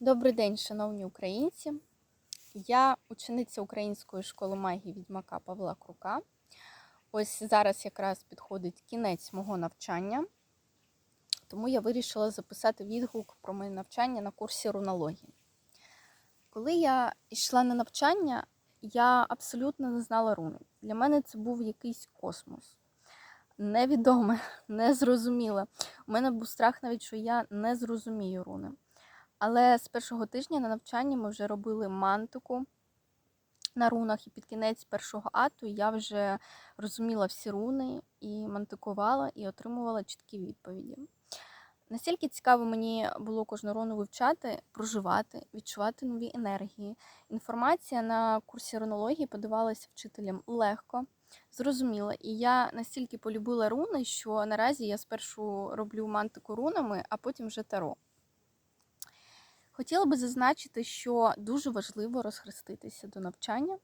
Добрий день, шановні українці. Я учениця Української школи магії відьмака Павла Крука. Ось зараз якраз підходить кінець мого навчання, тому я вирішила записати відгук про моє навчання на курсі рунології. Коли я йшла на навчання, я абсолютно не знала руни. Для мене це був якийсь космос. Невідоме, незрозуміле. У мене був страх навіть, що я не зрозумію руни. Але з першого тижня на навчанні ми вже робили мантику на рунах, і під кінець першого ату я вже розуміла всі руни і мантикувала, і отримувала чіткі відповіді. Настільки цікаво мені було кожну руну вивчати, проживати, відчувати нові енергії. Інформація на курсі рунології подавалася вчителям легко, зрозуміла. І я настільки полюбила руни, що наразі я спершу роблю мантику рунами, а потім вже таро. Хотіла би зазначити, що дуже важливо розхреститися до навчання,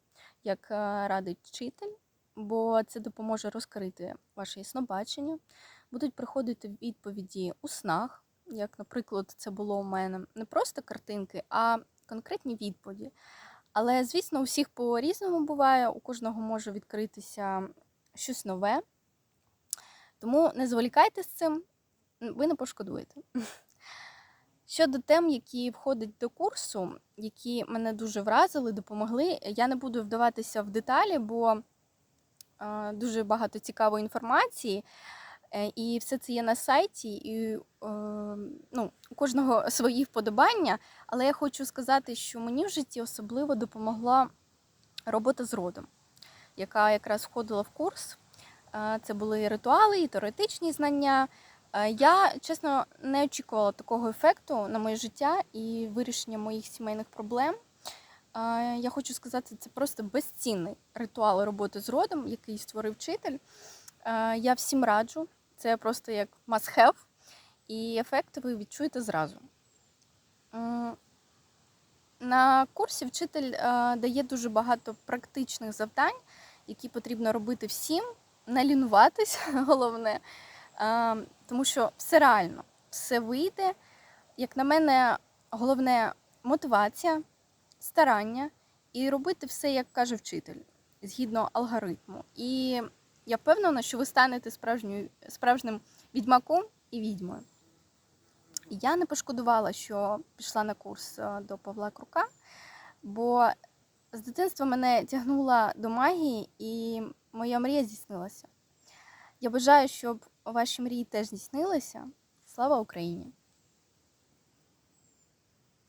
як е, радить вчитель, бо це допоможе розкрити ваше яснобачення. Будуть приходити відповіді у снах, як, наприклад, це було у мене не просто картинки, а конкретні відповіді. Але, звісно, у всіх по-різному буває, у кожного може відкритися щось нове. Тому не зволікайте з цим, ви не пошкодуєте. Щодо тем, які входять до курсу, які мене дуже вразили, допомогли, я не буду вдаватися в деталі, бо дуже багато цікавої інформації, е, і все це є на сайті, і е, ну, у кожного свої вподобання. Але я хочу сказати, що мені в житті особливо допомогла робота з родом, яка якраз входила в курс. Е, Це були ритуали, і теоретичні знання. Е, Я чесно не очікувала такого ефекту на моє життя і вирішення моїх сімейних проблем. Е, Я хочу сказати, це просто безцінний ритуал роботи з родом, який створив вчитель. Е, Я всім раджу, це просто як must have, і ефект ви відчуєте зразу. На курсі вчитель дає дуже багато практичних завдань, які потрібно робити всім, не лінуватись, головне. Е, Тому що все реально, все вийде. Як на мене, головне мотивація, старання і робити все, як каже вчитель, згідно алгоритму. І я впевнена, що ви станете справжньою, справжнім відьмаком і відьмою. Я не пошкодувала, що пішла на курс е, до Павла Крука, бо з дитинства мене тягнула до магії, і моя мрія здійснилася. Я бажаю, щоб ваші мрії теж здійснилися. Слава Україні!